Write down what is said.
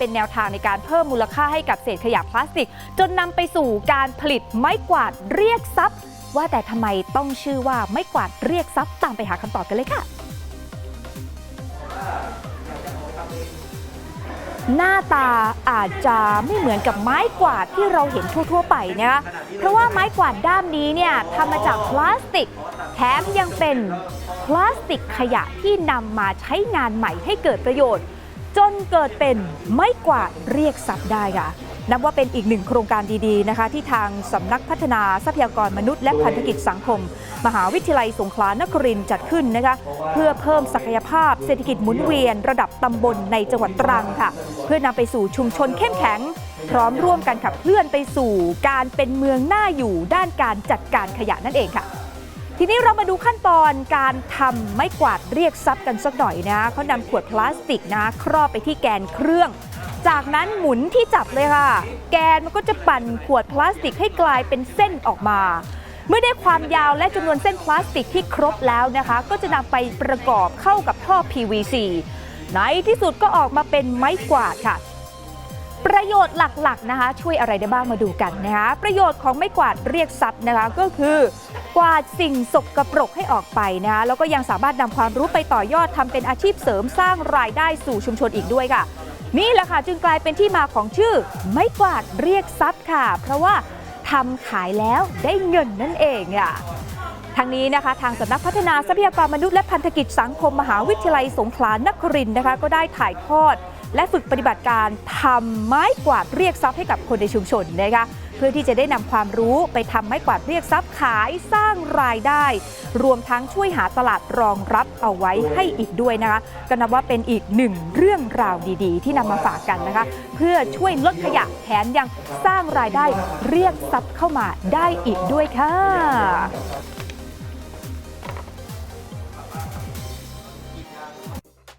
เป็นแนวทางในการเพิ่มมูลค่าให้กับเศษขยะพลาสติก จนนำไปสู่การผลิตไม้กวาดเรียกทรัพย์ ว่าแต่ทำไมต้องชื่อว่าไม้กวาดเรียกทรัพย์ตามไปหาคำตอบกันเลยค่ะหน้าตาอาจจะไม่เหมือนกับไม้กวาดที่เราเห็นทั่ว ๆ ไปนะคะ เพราะว่าไม้กวาดด้ามนี้เนี่ยทำมาจากพลาสติก แถมยังเป็นพลาสติกขยะที่นำมาใช้งานใหม่ให้เกิดประโยชน์ จนเกิดเป็นไม้กวาดเรียกทรัพย์ได้ค่ะนับว่าเป็นอีกหนึ่งโครงการดีๆนะคะ ที่ทางสำนักพัฒนาทรัพยากรมนุษย์และพันธกิจสังคม มหาวิทยาลัยสงขลานครินจัดขึ้นนะคะเพื่อเพิ่มศักยภาพเศรษฐกิจหมุนเวียน ระดับตำบลในจังหวัดตรังค่ะ เพื่อนำไปสู่ชุมชนเข้มแข็ง พร้อมร่วมกันขับเคลื่อนไปสู่การเป็นเมืองน่าอยู่ด้านการจัดการขยะนั่นเองค่ะ ทีนี้เรามาดูขั้นตอนการทำไม้กวาดเรียกทรัพย์กันสักหน่อยนะเขานำขวดพลาสติกนะ ครอบไปที่แกนเครื่อง จากนั้นหมุนที่จับเลยค่ะ แกนมันก็จะปั่นขวดพลาสติกให้กลายเป็นเส้นออกมา เมื่อได้ความยาวและจำนวนเส้นพลาสติกที่ครบแล้วนะคะ ก็จะนำไปประกอบเข้ากับท่อ PVC ในที่สุดก็ออกมาเป็นไม้กวาดค่ะประโยชน์หลักๆนะคะ ช่วยอะไรได้บ้างมาดูกันนะคะประโยชน์ของไม้กวาดเรียกทรัพย์นะคะก็คือ กวาดสิ่งสกปรกให้ออกไปนะคะแล้วก็ยังสามารถนำความรู้ไปต่อยอดทำเป็นอาชีพเสริมสร้างรายได้สู่ชุมชนอีกด้วยค่ะ นี่แหละค่ะจึงกลายเป็นที่มาของชื่อ ไม้กวาดเรียกทรัพย์ค่ะ เพราะว่าทำขายแล้วได้เงินนั่นเองค่ะทางนี้นะคะทางสำนักพัฒนาทรัพยากรมนุษย์และพันธกิจสังคมมหาวิทยาลัยสงขลานครินทร์นะคะ ก็ได้ถ่ายทอด และฝึกปฏิบัติการทำไม้กวาดเรียกทรัพย์ให้กับคนในชุมชนนะคะเพื่อที่จะได้นำความรู้ไปทำไม้กวาดเรียกทรัพย์ขายสร้างรายได้ รวมทั้งช่วยหาตลาดรองรับเอาไว้ให้อีกด้วยนะคะก็นับว่าเป็นอีกหนึ่งเรื่องราวดีๆ ที่นำมาฝากกันนะคะ เพื่อช่วยลดขยะแถมยังสร้างรายได้เรียกทรัพย์เข้ามาได้อีกด้วยค่ะ